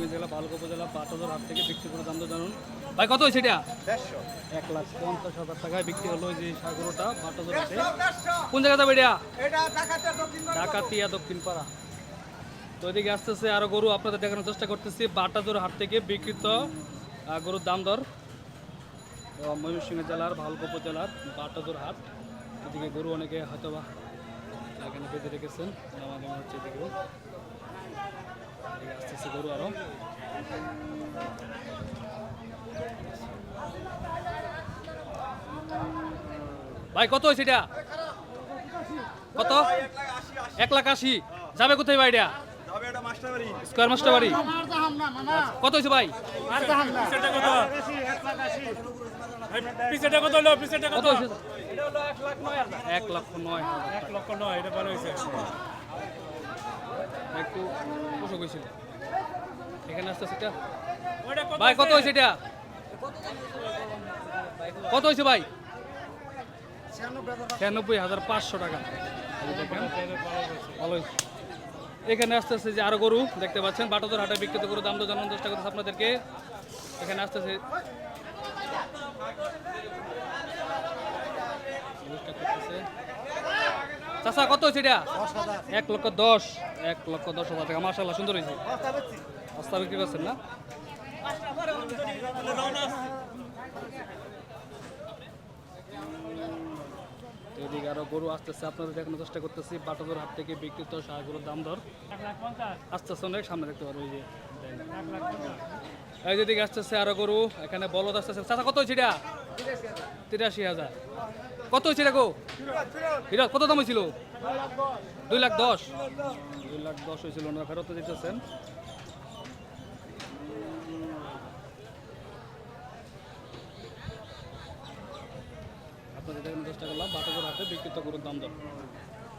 ময়মনসিংহ জেলা বালক উপজেলা পাটজোর হাট থেকে বিক্রি করে দাম দর জানুন। ভাই কত হয়েছে এটা? এক লাখ পঞ্চাশ হাজার টাকায় বিক্রি হলো যে সাগরটা বাটজোর হাটে। কোন জায়গা যাবে এটা? ডাকাতিয়া দক্ষিণ পাড়া। তো এদিকে আসতেছে আরও গরু আপনাদের দেখানোর চেষ্টা করতেছি। বাটাজোর হাট থেকে বিক্রিত আহ, গরুর দাম দর। তো ময়মনসিংহ জেলার ভালক উপজেলার বাটাজোর হাট। এদিকে গরু অনেকে হয়তো বা এখানে বেঁধে রেখেছেন। আমার মনে হচ্ছে এদিকেও আসতেছে গরু ভাই কত হয়েছে এটা? কত? এক লাখ আশি। যাবে কোথায় ভাই এটা? স্কোয়ার মাস্টার বাড়ি। কত হয়েছে ভাই? কত এক লক্ষ নয় এক লক্ষ নয় এটা ভালো হয়েছে। একটু অসুখ হয়েছিল। এখানে আসতে সেটা কত ভাই কত হয়েছে? এটা? কত হয়েছে ভাই? ছিয়ানব্বই হাজার পাঁচশো টাকা। ভালো। এখানে আসতেছে যে আরও গরু দেখতে পাচ্ছেন বাটাদর হাটে বিক্রিত গরু দাম তো জানানোর চেষ্টা করতেছে আপনাদেরকে। এখানে আসতেছে করতেছে। চাচা কত হয়েছে এটা? এক লক্ষ দশ এক লক্ষ দশ হাজার টাকা। মার্শাল্লাহ সুন্দর হয়েছে। রাস্তা বিক্রি করছেন না? এদিকে আরও গরু আসতেছে, আপনাদের দেখানোর চেষ্টা করতেছি। বাটাদর হাট থেকে বিক্রিত সারগুলোর দাম দর। লাখ আসতেছে অনেক, সামনে দেখতে পারব যে এই যেদিকে আসতেছে আরও গরু, এখানে বলদ আসতেছে। চাচা, কত হয়েছে এটা? তিরাশি হাজার। কত হয়েছে এটা গো? হিরো কত দাম হয়েছিল দুই লাখ দশ। দুই লাখ দশ হয়েছিল না ফেরত দিতেছেন। আপনাদের দেখানোর চেষ্টা করলাম বাটাগর হাতে বিক্রিত গরুর দাম দর।